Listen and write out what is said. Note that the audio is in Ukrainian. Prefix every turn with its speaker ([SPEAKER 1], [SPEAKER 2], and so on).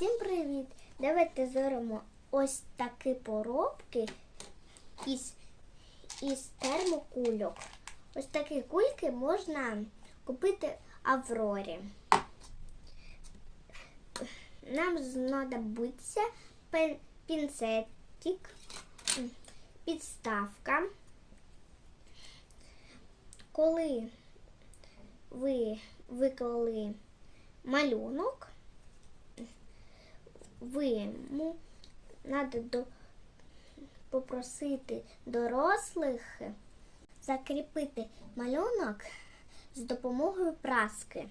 [SPEAKER 1] Всім привіт! Давайте зоримо ось такі поробки із, із термокульок. Ось такі кульки можна купити Аврорі. Нам знадобиться пінцетик, підставка. Коли ви виклали малюнок, ви треба попросити дорослих закріпити малюнок з допомогою праски.